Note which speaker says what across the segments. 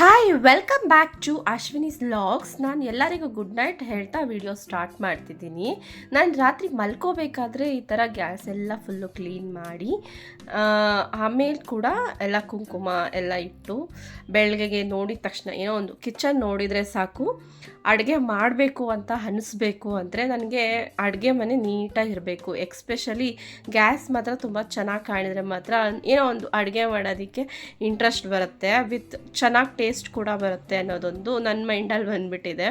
Speaker 1: Hi welcome back to Ashwini's vlogs ನಾನು ಎಲ್ಲರಿಗೂ good night ಹೇಳ್ತಾ ವಿಡಿಯೋ ಸ್ಟಾರ್ಟ್ ಮಾಡ್ತಿದ್ದೀನಿ. ನಾನು ರಾತ್ರಿ ಮಲ್ಕೋಬೇಕಾದ್ರೆ ಈ ಥರ ಗ್ಯಾಸ್ ಎಲ್ಲ ಫುಲ್ಲು ಕ್ಲೀನ್ ಮಾಡಿ ಆಮೇಲೆ ಕೂಡ ಎಲ್ಲ ಕುಂಕುಮ ಎಲ್ಲ ಇಟ್ಟು ಬೆಳಗ್ಗೆಗೆ ನೋಡಿದ ತಕ್ಷಣ ಏನೋ ಒಂದು ಕಿಚನ್ ನೋಡಿದರೆ ಸಾಕು, ಅಡುಗೆ ಮಾಡಬೇಕು ಅಂತ ಅನ್ನಿಸ್ಬೇಕು ಅಂದರೆ ನನಗೆ ಅಡುಗೆ ಮನೆ ನೀಟಾಗಿರಬೇಕು ಎಕ್ಸ್ಪೆಷಲಿ ಗ್ಯಾಸ್ ಮಾತ್ರ ತುಂಬ ಚೆನ್ನಾಗಿ ಕಾಣಿದರೆ ಮಾತ್ರ ಏನೋ ಒಂದು ಅಡುಗೆ ಮಾಡೋದಕ್ಕೆ ಇಂಟ್ರೆಸ್ಟ್ ಬರುತ್ತೆ. ವಿತ್ ಚೆನ್ನಾಗಿ ಟೇಸ್ಟ್ ಕೂಡ ಬರುತ್ತೆ ಅನ್ನೋದೊಂದು ನನ್ನ ಮೈಂಡಲ್ಲಿ ಬಂದುಬಿಟ್ಟಿದೆ.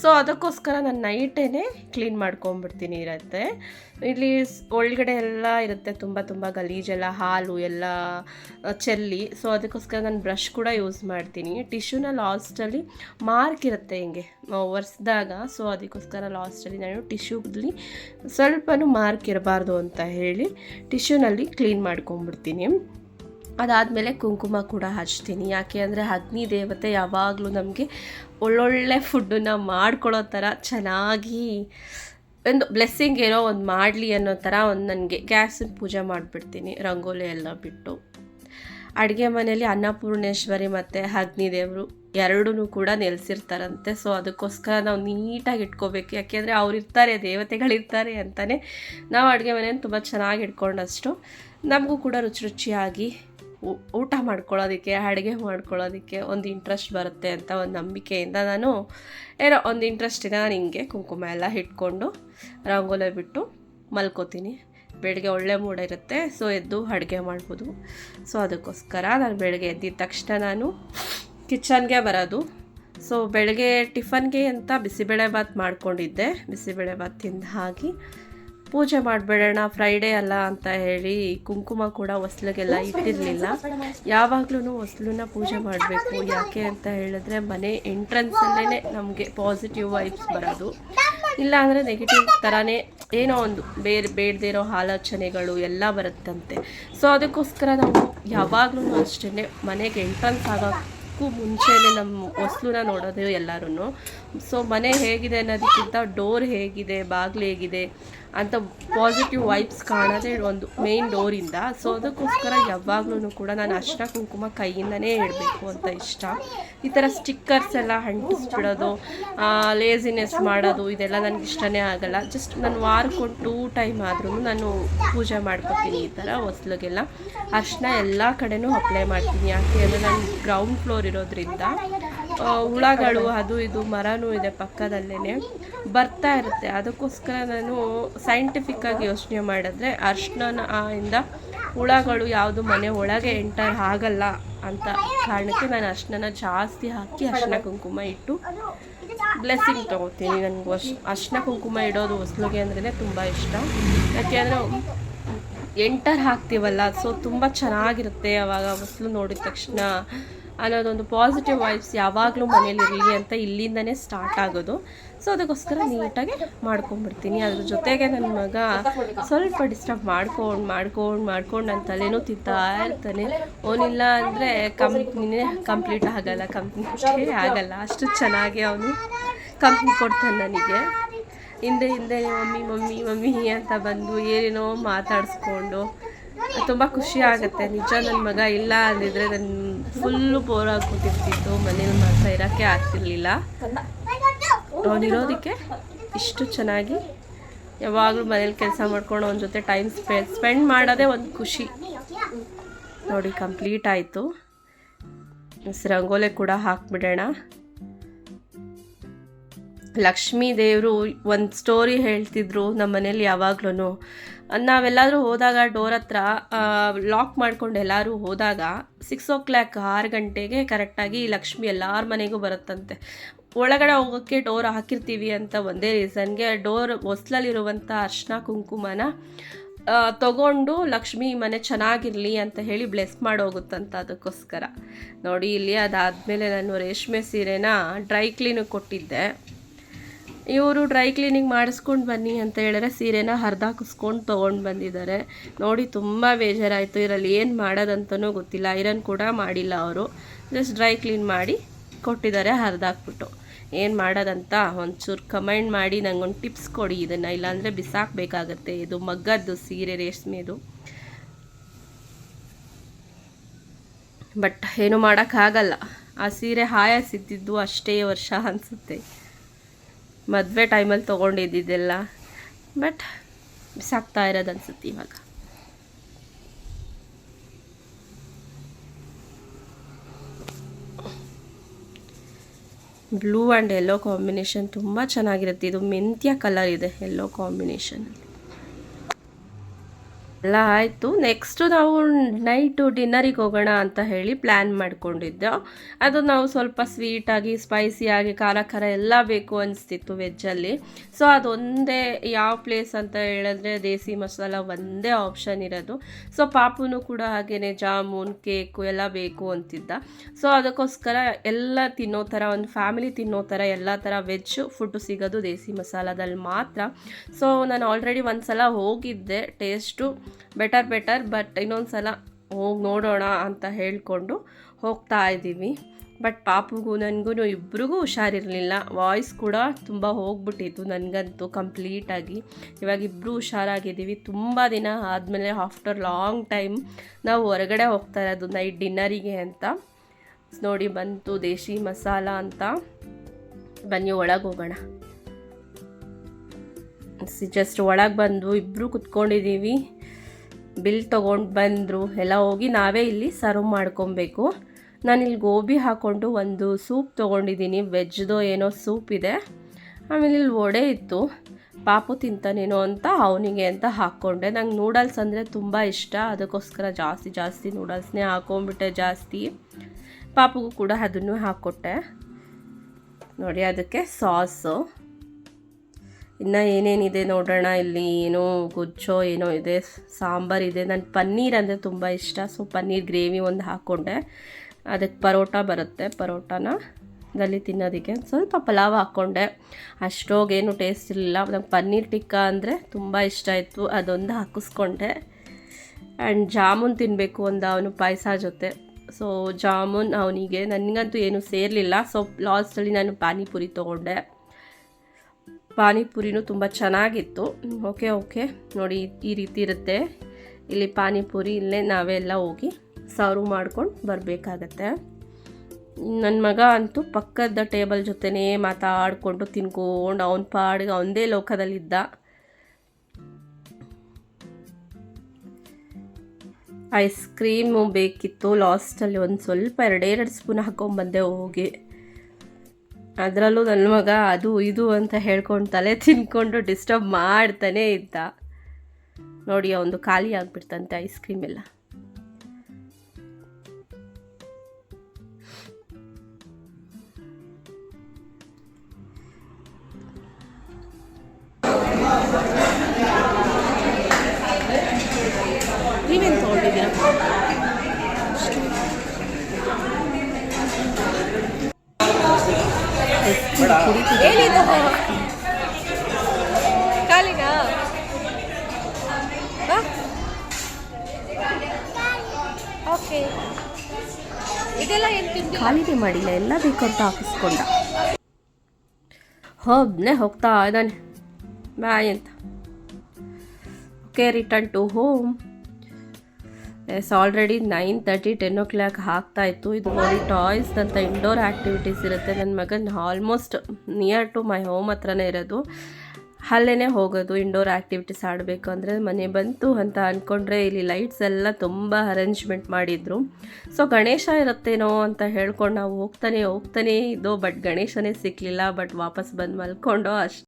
Speaker 1: ಸೊ ಅದಕ್ಕೋಸ್ಕರ ನಾನು ನೈಟೇ ಕ್ಲೀನ್ ಮಾಡ್ಕೊಂಬಿಡ್ತೀನಿ ಇರುತ್ತೆ. ಇಲ್ಲಿ ಒಳಗಡೆ ಎಲ್ಲ ಇರುತ್ತೆ, ತುಂಬ ತುಂಬ ಗಲೀಜೆಲ್ಲ ಹಾಲು ಎಲ್ಲ ಚೆಲ್ಲಿ. ಸೊ ಅದಕ್ಕೋಸ್ಕರ ನಾನು ಬ್ರಷ್ ಕೂಡ ಯೂಸ್ ಮಾಡ್ತೀನಿ. ಟಿಶ್ಯೂನ ಲಾಸ್ಟಲ್ಲಿ ಮಾರ್ಕ್ ಇರುತ್ತೆ ಹಿಂಗೆ ಒರೆಸ್ದಾಗ. ಸೊ ಅದಕ್ಕೋಸ್ಕರ ಲಾಸ್ಟಲ್ಲಿ ನಾನು ಟಿಶ್ಯೂಲಿ ಸ್ವಲ್ಪನೂ ಮಾರ್ಕ್ ಇರಬಾರ್ದು ಅಂತ ಹೇಳಿ ಟಿಶ್ಯೂನಲ್ಲಿ ಕ್ಲೀನ್ ಮಾಡ್ಕೊಂಬಿಡ್ತೀನಿ ಅದಾದಮೇಲೆ ಕುಂಕುಮ ಕೂಡ ಹಚ್ತೀನಿ. ಯಾಕೆ ಅಂದರೆ ಅಗ್ನಿ ದೇವತೆ ಯಾವಾಗಲೂ ನಮಗೆ ಒಳ್ಳೊಳ್ಳೆ ಫುಡ್ಡನ್ನ ಮಾಡ್ಕೊಳ್ಳೋ ಥರ ಚೆನ್ನಾಗಿ ಒಂದು ಬ್ಲೆಸ್ಸಿಂಗ್ ಏನೋ ಒಂದು ಮಾಡಲಿ ಅನ್ನೋ ಥರ ಒಂದು ನನಗೆ ಗ್ಯಾಸಿನ ಪೂಜೆ ಮಾಡಿಬಿಡ್ತೀನಿ, ರಂಗೋಲಿ ಎಲ್ಲ ಬಿಟ್ಟು. ಅಡುಗೆ ಮನೆಯಲ್ಲಿ ಅನ್ನಪೂರ್ಣೇಶ್ವರಿ ಮತ್ತು ಅಗ್ನಿದೇವರು ಎರಡೂ ಕೂಡ ನೆಲೆಸಿರ್ತಾರಂತೆ. ಸೊ ಅದಕ್ಕೋಸ್ಕರ ನಾವು ನೀಟಾಗಿ ಇಟ್ಕೋಬೇಕು. ಯಾಕೆಂದರೆ ಅವ್ರು ಇರ್ತಾರೆ ದೇವತೆಗಳಿರ್ತಾರೆ ಅಂತಲೇ ನಾವು ಅಡುಗೆ ಮನೆಯನ್ನು ತುಂಬ ಚೆನ್ನಾಗಿ ಇಟ್ಕೊಂಡಷ್ಟು ನಮಗೂ ಕೂಡ ರುಚಿ ರುಚಿಯಾಗಿ ಊಟ ಮಾಡ್ಕೊಳ್ಳೋದಕ್ಕೆ, ಅಡುಗೆ ಮಾಡ್ಕೊಳ್ಳೋದಕ್ಕೆ ಒಂದು ಇಂಟ್ರೆಸ್ಟ್ ಬರುತ್ತೆ ಅಂತ ಒಂದು ನಂಬಿಕೆಯಿಂದ ನಾನು ಏನೋ ಒಂದು ಇಂಟ್ರೆಸ್ಟಿನ ನಾನು ಹಿಂಗೆ ಕುಂಕುಮ ಎಲ್ಲ ಇಟ್ಕೊಂಡು ರಂಗೋಲಿ ಬಿಟ್ಟು ಮಲ್ಕೋತೀನಿ. ಬೆಳಗ್ಗೆ ಒಳ್ಳೆ ಮೂಡ ಇರುತ್ತೆ ಸೊ ಎದ್ದು ಅಡುಗೆ ಮಾಡ್ಬೋದು. ಸೊ ಅದಕ್ಕೋಸ್ಕರ ನಾನು ಬೆಳಗ್ಗೆ ಎದ್ದಿದ ತಕ್ಷಣ ನಾನು ಕಿಚನ್ಗೆ ಬರೋದು. ಸೊ ಬೆಳಗ್ಗೆ ಟಿಫನ್ಗೆ ಅಂತ ಬಿಸಿಬೇಳೆ ಭಾತ್ ಮಾಡ್ಕೊಂಡಿದ್ದೆ. ಬಿಸಿಬೇಳೆ ಭಾತ್ ತಿಂದ ಹಾಗೆ ಪೂಜೆ ಮಾಡಿಬಿಡೋಣ ಫ್ರೈಡೇ ಅಲ್ಲ ಅಂತ ಹೇಳಿ ಕುಂಕುಮ ಕೂಡ ಹೊಸ್ಲಿಗೆಲ್ಲ ಇಟ್ಟಿರಲಿಲ್ಲ. ಯಾವಾಗ್ಲೂ ಹೊಸ್ಲನ್ನ ಪೂಜೆ ಮಾಡಬೇಕು. ಯಾಕೆ ಅಂತ ಹೇಳಿದ್ರೆ ಮನೆ ಎಂಟ್ರೆನ್ಸಲ್ಲೇ ನಮಗೆ ಪಾಸಿಟಿವ್ ವೈಬ್ಸ್ ಬರೋದು. ಇಲ್ಲ ಅಂದರೆ ನೆಗೆಟಿವ್ ಥರನೇ ಏನೋ ಒಂದು ಬೇರೆ ಬೇಡದೇ ಇರೋ ಆಲೋಚನೆಗಳು ಎಲ್ಲ ಬರುತ್ತಂತೆ. ಸೊ ಅದಕ್ಕೋಸ್ಕರ ನಾವು ಯಾವಾಗಲೂ ಅಷ್ಟೇ ಮನೆಗೆ ಎಂಟ್ರೆನ್ಸ್ ಆಗೋಕ್ಕೂ ಮುಂಚೆನೇ ನಮ್ಮ ಹೊಸ್ಲನ್ನ ನೋಡೋದು ಎಲ್ಲರೂ ಸೊ ಮನೆ ಹೇಗಿದೆ ಅನ್ನೋದಕ್ಕಿಂತ ಡೋರ್ ಹೇಗಿದೆ, ಬಾಗಿಲು ಹೇಗಿದೆ ಅಂತ ಪಾಸಿಟಿವ್ ವೈಬ್ಸ್ ಕಾಣೋದೇ ಒಂದು ಮೇನ್ ಡೋರಿಂದ ಸೊ ಅದಕ್ಕೋಸ್ಕರ ಯಾವಾಗ್ಲೂ ಕೂಡ ನಾನು ಅಷ್ಟ ಕುಂಕುಮ ಕೈಯಿಂದನೇ ಇಡಬೇಕು ಅಂತ ಇಷ್ಟ. ಈ ಥರ ಸ್ಟಿಕ್ಕರ್ಸ್ ಎಲ್ಲ ಅಂಟಿಸ್ಬಿಡೋದು ಲೇಸಿನೆಸ್ ಮಾಡೋದು, ಇದೆಲ್ಲ ನನಗೆ ಇಷ್ಟನೇ ಆಗಲ್ಲ. ಜಸ್ಟ್ ನಾನು ವಾರಕ್ಕೊಂದು ಟೂ ಟೈಮ್ ಆದ್ರೂ ನಾನು ಪೂಜೆ ಮಾಡ್ಕೊತೀನಿ ಈ ಥರ ಹೊಸ್ಲಿಗೆಲ್ಲ. ಅರ್ಶಿನ ಎಲ್ಲ ಕಡೆನೂ ಅಪ್ಲೈ ಮಾಡ್ತೀನಿ. ಯಾಕೆ ಅಂದರೆ ನಾನು ಗ್ರೌಂಡ್ ಫ್ಲೋರ್ ಇರೋದ್ರಿಂದ ಹುಳಗಳು, ಅದು ಇದು ಮರನೂ ಇದೆ ಪಕ್ಕದಲ್ಲೇ ಬರ್ತಾ ಇರುತ್ತೆ. ಅದಕ್ಕೋಸ್ಕರ ನಾನು ಸೈಂಟಿಫಿಕ್ ಆಗಿ ಯೋಚನೆ ಮಾಡಿದ್ರೆ ಅರ್ಶಿನ ಇಂದ ಹುಳಗಳು ಯಾವುದು ಮನೆ ಒಳಗೆ ಎಂಟರ್ ಆಗಲ್ಲ ಅಂತ ಕಾರಣಕ್ಕೆ ನಾನು ಅರ್ಶಿನ ಜಾಸ್ತಿ ಹಾಕಿ ಅರ್ಶಿನ ಕುಂಕುಮ ಇಟ್ಟು ಬ್ಲೆಸ್ಸಿಂಗ್ ತೊಗೋತೀನಿ. ನನಗೆ ಅಶ್ ಅರ್ಶಿನ ಕುಂಕುಮ ಇಡೋದು ಹೊಸ್ಲುಗೆ ಅಂದ್ರೇ ತುಂಬ ಇಷ್ಟ. ಯಾಕೆಂದರೆ ಎಂಟರ್ ಹಾಕ್ತೀವಲ್ಲ ಸೊ ತುಂಬ ಚೆನ್ನಾಗಿರುತ್ತೆ. ಅವಾಗ ಹೊಸ್ಲು ನೋಡಿದ ತಕ್ಷಣ ಅನ್ನೋದೊಂದು ಪಾಸಿಟಿವ್ ವೈಬ್ಸ್ ಯಾವಾಗಲೂ ಮನೇಲಿ ಇರಲಿ ಅಂತ ಇಲ್ಲಿಂದನೇ ಸ್ಟಾರ್ಟ್ ಆಗೋದು. ಸೊ ಅದಕ್ಕೋಸ್ಕರ ನೀಟಾಗಿ ಮಾಡ್ಕೊಂಡ್ಬಿಡ್ತೀನಿ. ಅದ್ರ ಜೊತೆಗೆ ನನ್ನ ಮಗ ಸ್ವಲ್ಪ ಡಿಸ್ಟರ್ಬ್ ಮಾಡ್ಕೊಂಡು ಮಾಡ್ಕೊಂಡು ಮಾಡ್ಕೊಂಡು ನನ್ನ ತಲೆನೂ ತಿಂತಾ ಇರ್ತಾನೆ. ಅವನಿಲ್ಲ ಅಂದರೆ ಕಂಪ್ನಿನೇ ಕಂಪ್ಲೀಟ್ ಆಗಲ್ಲ. ಕಂಪ್ನಿ ಆಗಲ್ಲ. ಅಷ್ಟು ಚೆನ್ನಾಗಿ ಅವನು ಕಂಪ್ನಿ ಕೊಡ್ತಾನೆ ನನಗೆ. ಹಿಂದೆ ಹಿಂದೆ, ಮಮ್ಮಿ ಮಮ್ಮಿ ಮಮ್ಮಿ ಅಂತ ಬಂದು ಏನೇನೋ ಮಾತಾಡಿಸ್ಕೊಂಡು ತುಂಬ ಖುಷಿ ಆಗುತ್ತೆ. ನಿಜ ನನ್ನ ಮಗ ಇಲ್ಲ ಅಂದಿದ್ರೆ ನನ್ನ ಫುಲ್ಲು ಬೋರಾಗಿ ಕೂತಿರ್ತಿತ್ತು. ಮನೇಲಿ ಮಾತ್ರ ಇರೋಕ್ಕೆ ಆಗ್ತಿರ್ಲಿಲ್ಲ. ಅವನಿರೋದಕ್ಕೆ ಇಷ್ಟು ಚೆನ್ನಾಗಿ ಯಾವಾಗಲೂ ಮನೇಲಿ ಕೆಲಸ ಮಾಡ್ಕೊಂಡು ಅವನ ಜೊತೆ ಟೈಮ್ ಸ್ಪೆ ಸ್ಪೆಂಡ್ ಮಾಡೋದೇ ಒಂದು ಖುಷಿ. ನೋಡಿ ಕಂಪ್ಲೀಟ್ ಆಯಿತು. ರಂಗೋಲೆ ಕೂಡ ಹಾಕ್ಬಿಡೋಣ. ಲಕ್ಷ್ಮೀ ದೇವರು ಒಂದು ಸ್ಟೋರಿ ಹೇಳ್ತಿದ್ರು ನಮ್ಮ ಮನೇಲಿ ಯಾವಾಗ್ಲೂ ನಾವೆಲ್ಲಾದರೂ ಹೋದಾಗ ಡೋರ್ ಹತ್ರ ಲಾಕ್ ಮಾಡ್ಕೊಂಡು ಎಲ್ಲರೂ ಹೋದಾಗ ಸಿಕ್ಸ್ ಓ ಕ್ಲಾಕ್ ಆರು ಗಂಟೆಗೆ ಕರೆಕ್ಟಾಗಿ ಲಕ್ಷ್ಮಿ ಎಲ್ಲರ ಮನೆಗೂ ಬರುತ್ತಂತೆ. ಒಳಗಡೆ ಹೋಗೋಕ್ಕೆ ಡೋರ್ ಹಾಕಿರ್ತೀವಿ ಅಂತ ಒಂದೇ ರೀಸನ್ಗೆ ಡೋರ್ ಹೊಸ್ಲಲ್ಲಿರುವಂಥ ಅರ್ಶಿನ ಕುಂಕುಮನ ತಗೊಂಡು ಲಕ್ಷ್ಮಿ ಮನೆ ಚೆನ್ನಾಗಿರಲಿ ಅಂತ ಹೇಳಿ ಬ್ಲೆಸ್ ಮಾಡೋಗುತ್ತಂತ ಅದಕ್ಕೋಸ್ಕರ. ನೋಡಿ, ಇಲ್ಲಿ ಅದಾದಮೇಲೆ ನಾನು ರೇಷ್ಮೆ ಸೀರೆನ ಡ್ರೈ ಕ್ಲೀನಿಗೆ ಕೊಟ್ಟಿದ್ದೆ. ಇವರು ಡ್ರೈ ಕ್ಲೀನಿಂಗ್ ಮಾಡಿಸ್ಕೊಂಡು ಬನ್ನಿ ಅಂತ ಹೇಳಿದ್ರೆ ಸೀರೆನ ಹರಿದಾಕಿಸ್ಕೊಂಡು ತೊಗೊಂಡು ಬಂದಿದ್ದಾರೆ. ನೋಡಿ, ತುಂಬ ಬೇಜಾರಾಯಿತು. ಇದರಲ್ಲಿ ಏನು ಮಾಡೋದಂತನೂ ಗೊತ್ತಿಲ್ಲ. ಐರನ್ ಕೂಡ ಮಾಡಿಲ್ಲ ಅವರು. ಜಸ್ಟ್ ಡ್ರೈ ಕ್ಲೀನ್ ಮಾಡಿ ಕೊಟ್ಟಿದ್ದಾರೆ, ಹರಿದಾಕ್ಬಿಟ್ಟು. ಏನು ಮಾಡೋದಂತ ಒಂಚೂರು ಕಮೆಂಟ್ ಮಾಡಿ ನನಗೊಂದು ಟಿಪ್ಸ್ ಕೊಡಿ ಇದನ್ನು. ಇಲ್ಲಾಂದರೆ ಬಿಸಾಕಬೇಕಾಗತ್ತೆ. ಇದು ಮಗ್ಗದ್ದು ಸೀರೆ, ರೇಷ್ಮೆದು. ಬಟ್ ಏನು ಮಾಡೋಕ್ಕಾಗಲ್ಲ. ಆ ಸೀರೆ ಹಾಯಾಸಿದ್ದಿದ್ದು ಅಷ್ಟೇ ವರ್ಷ ಅನಿಸುತ್ತೆ. ಮದುವೆ ಟೈಮಲ್ಲಿ ತೊಗೊಂಡಿದ್ದಿದ್ದೆಲ್ಲ. ಬಟ್ ಬಿಸಾಕ್ತಾ ಇರೋದು ಅನ್ಸುತ್ತೆ ಇವಾಗ. ಬ್ಲೂ ಆ್ಯಂಡ್ ಯೆಲ್ಲೋ ಕಾಂಬಿನೇಷನ್ ತುಂಬ ಚೆನ್ನಾಗಿರುತ್ತೆ. ಇದು ಮೆಂತ್ಯ ಕಲರ್ ಇದೆ ಎಲ್ಲೋ ಕಾಂಬಿನೇಷನ್ ಎಲ್ಲ ಆಯಿತು. ನೆಕ್ಸ್ಟು ನಾವು ನೈಟು ಡಿನ್ನರಿಗೆ ಹೋಗೋಣ ಅಂತ ಹೇಳಿ ಪ್ಲ್ಯಾನ್ ಮಾಡ್ಕೊಂಡಿದ್ದೆ. ಅದು ನಾವು ಸ್ವಲ್ಪ ಸ್ವೀಟಾಗಿ ಸ್ಪೈಸಿಯಾಗಿ ಖಾರ ಖಾರ ಎಲ್ಲ ಬೇಕು ಅನಿಸ್ತಿತ್ತು ವೆಜ್ಜಲ್ಲಿ ಸೊ ಅದೊಂದೇ ಯಾವ ಪ್ಲೇಸ್ ಅಂತ ಹೇಳಿದ್ರೆ ದೇಸಿ ಮಸಾಲ ಒಂದೇ ಆಪ್ಷನ್ ಇರೋದು. ಸೊ ಪಾಪುನು ಕೂಡ ಹಾಗೇ ಜಾಮೂನ್ ಕೇಕು ಎಲ್ಲ ಬೇಕು ಅಂತಿದ್ದ. ಸೊ ಅದಕ್ಕೋಸ್ಕರ ಎಲ್ಲ ತಿನ್ನೋ ಥರ, ಒಂದು ಫ್ಯಾಮಿಲಿ ತಿನ್ನೋ ಥರ ಎಲ್ಲ ಥರ ವೆಜ್ ಫುಡ್ ಸಿಗೋದು ದೇಸಿ ಮಸಾಲದಲ್ಲಿ ಮಾತ್ರ. ಸೊ ನಾನು ಆಲ್ರೆಡಿ ಒಂದು ಸಲ ಹೋಗಿದ್ದೆ. ಟೇಸ್ಟು ಬೆಟರ್ ಬೆಟರ್ ಬಟ್ ಇನ್ನೊಂದು ಸಲ ಹೋಗಿ ನೋಡೋಣ ಅಂತ ಹೇಳಿಕೊಂಡು ಹೋಗ್ತಾ ಇದ್ದೀವಿ. ಬಟ್ ಪಾಪುಗೂ ನನಗೂ ಇಬ್ರಿಗೂ ಹುಷಾರಿರಲಿಲ್ಲ. ವಾಯ್ಸ್ ಕೂಡ ತುಂಬ ಹೋಗ್ಬಿಟ್ಟಿತ್ತು ನನಗಂತೂ ಕಂಪ್ಲೀಟಾಗಿ. ಇವಾಗ ಇಬ್ಬರು ಹುಷಾರಾಗಿದ್ದೀವಿ. ತುಂಬ ದಿನ ಆದಮೇಲೆ ಆಫ್ಟರ್ ಲಾಂಗ್ ಟೈಮ್ ನಾವು ಹೊರಗಡೆ ಹೋಗ್ತಾ ಇರೋದು ನೈಟ್ ಡಿನ್ನರಿಗೆ ಅಂತ. ನೋಡಿ ಬಂತು ದೇಶಿ ಮಸಾಲ ಅಂತ. ಬನ್ನಿ ಒಳಗೆ ಹೋಗೋಣ. ಜಸ್ಟ್ ಒಳಗೆ ಬಂದು ಇಬ್ಬರು ಕುತ್ಕೊಂಡಿದ್ದೀವಿ. ಬಿಲ್ ತೊಗೊಂಡು ಬಂದರು, ಎಲ್ಲ ಹೋಗಿ ನಾವೇ ಇಲ್ಲಿ ಸರ್ವ್ ಮಾಡ್ಕೊಬೇಕು. ನಾನು ಇಲ್ಲಿ ಗೋಬಿ ಹಾಕ್ಕೊಂಡು ಒಂದು ಸೂಪ್ ತೊಗೊಂಡಿದ್ದೀನಿ ವೆಜ್ದು ಏನೋ ಸೂಪ್ ಇದೆ. ಆಮೇಲೆ ಇಲ್ಲಿ ವಡೆ ಇತ್ತು. ಪಾಪು ತಿಂತಾನೇನೋ ಅಂತ ಅವನಿಗೆ ಅಂತ ಹಾಕ್ಕೊಂಡೆ. ನಂಗೆ ನೂಡಲ್ಸ್ ಅಂದರೆ ತುಂಬ ಇಷ್ಟ. ಅದಕ್ಕೋಸ್ಕರ ಜಾಸ್ತಿ ಜಾಸ್ತಿ ನೂಡಲ್ಸ್ನೇ ಹಾಕ್ಕೊಂಬಿಟ್ಟೆ ಜಾಸ್ತಿ. ಪಾಪುಗೂ ಕೂಡ ಅದನ್ನು ಹಾಕ್ಕೊಟ್ಟೆ. ನೋಡಿ, ಅದಕ್ಕೆ ಸಾಸು ಇನ್ನು ಏನೇನಿದೆ ನೋಡೋಣ. ಇಲ್ಲಿ ಏನೋ ಗೊಜ್ಜೋ, ಏನೋ ಇದೆ ಸಾಂಬಾರಿದೆ ನನ್ನ ಪನ್ನೀರ್ ಅಂದರೆ ತುಂಬ ಇಷ್ಟ. ಸೊ ಪನ್ನೀರ್ ಗ್ರೇವಿ ಒಂದು ಹಾಕ್ಕೊಂಡೆ ಅದಕ್ಕೆ ಪರೋಟ ಬರುತ್ತೆ, ಪರೋಟಾನ ದಲ್ಲಿ ತಿನ್ನೋದಕ್ಕೆ. ಸ್ವಲ್ಪ ಪಲಾವ್ ಹಾಕ್ಕೊಂಡೆ ಅಷ್ಟೋಗೇನು ಟೇಸ್ಟ್ ಇರಲಿಲ್ಲ. ನಂಗೆ ಪನ್ನೀರ್ ಟಿಕ್ಕಾ ಅಂದರೆ ತುಂಬ ಇಷ್ಟ ಇತ್ತು ಅದೊಂದು ಹಾಕಿಸ್ಕೊಂಡೆ. ಆ್ಯಂಡ್ ಜಾಮೂನ್ ತಿನ್ನಬೇಕು ಒಂದು ಅವನು ಪಾಯಸ ಜೊತೆ. ಸೊ ಜಾಮೂನ್ ಅವನಿಗೆ. ನನಗಂತೂ ಏನು ಸೇರಲಿಲ್ಲ. ಸೊ ಲಾಸ್ಟಲ್ಲಿ ನಾನು ಪಾನಿಪುರಿ ತೊಗೊಂಡೆ. ಪಾನಿಪುರಿನೂ ತುಂಬ ಚೆನ್ನಾಗಿತ್ತು. Okay okay. ನೋಡಿ, ಈ ರೀತಿ ಇರುತ್ತೆ. ಇಲ್ಲಿ ಪಾನಿಪುರಿ ಇಲ್ಲೇ ನಾವೆಲ್ಲ ಹೋಗಿ ಸರ್ವ್ ಮಾಡ್ಕೊಂಡು ಬರಬೇಕಾಗತ್ತೆ. ನನ್ನ ಮಗ ಅಂತೂ ಪಕ್ಕದ ಟೇಬಲ್ ಜೊತೆನೇ ಮಾತಾಡಿಕೊಂಡು ತಿನ್ಕೊಂಡು ಅವನ ಪಾಡಿಗೆ ಅವನದೇ ಲೋಕದಲ್ಲಿದ್ದ. ಐಸ್ ಕ್ರೀಮು ಬೇಕಿತ್ತು. ಲಾಸ್ಟಲ್ಲಿ ಒಂದು ಸ್ವಲ್ಪ ಎರಡೆರಡು ಸ್ಪೂನ್ ಹಾಕ್ಕೊಂಬಂದೆ ಹೋಗಿ. ಅದರಲ್ಲೂ ನನ್ನ ಮಗ ಅದು ಇದು ಅಂತ ಹೇಳ್ಕೊಂಡು ತಲೆ ತಿನ್ಕೊಂಡು ಡಿಸ್ಟರ್ಬ್ ಮಾಡ್ತಾನೇ ಇದ್ದ. ನೋಡಿ ಅವನು ಖಾಲಿ ಆಗಿಬಿಡ್ತಂತೆ ಐಸ್ ಕ್ರೀಮ್ ಎಲ್ಲ. ನೀವೇನು ತೊಗೊಂಡಿದ್ದೀರಾ? ಕಾಲಿನ ಓಕೆ. ಇದೆಲ್ಲ ಏನು ತಿಂಡಿ? ಖಾಲಿನೇ ಮಾಡಿಲ್ಲ ಎಲ್ಲ ಬೇಕು ಅಂತ ಹಾಕಿಸ್ಕೊಂಡ. ಒಬ್ಬನೇ ಹೋಗ್ತಾ ಇದ್ದಾನೆ. ಬಾಯ್ ಅಂತ. Okay return to home as already nine thirty ten o'clock ಆಗ್ತಾ ಇತ್ತು. ಇದು ನೋಡಿ ಟಾಯ್ಸ್ ಅಂತ ಇಂಡೋರ್ ಆ್ಯಕ್ಟಿವಿಟೀಸ್ ಇರುತ್ತೆ. ನನ್ನ ಮಗನ almost near to my home ಹತ್ರನೇ ಇರೋದು. ಅಲ್ಲೇ ಹೋಗೋದು ಇಂಡೋರ್ ಆ್ಯಕ್ಟಿವಿಟೀಸ್ ಆಡಬೇಕು ಅಂದರೆ ಮನೆ ಬಂತು ಅಂತ ಅಂದ್ಕೊಂಡ್ರೆ ಇಲ್ಲಿ ಲೈಟ್ಸ್ ಎಲ್ಲ ತುಂಬ ಅರೇಂಜ್ಮೆಂಟ್ ಮಾಡಿದರು. ಸೊ ಗಣೇಶ ಇರುತ್ತೇನೋ ಅಂತ ಹೇಳ್ಕೊಂಡು ನಾವು ಹೋಗ್ತಾನೆ ಹೋಗ್ತಾನೇ ಇದ್ದೋ ಬಟ್ ಗಣೇಶನೇ ಸಿಕ್ಕಲಿಲ್ಲ ಬಟ್ ವಾಪಸ್ ಬಂದು ಮಲ್ಕೊಂಡೋ ಅಷ್ಟು.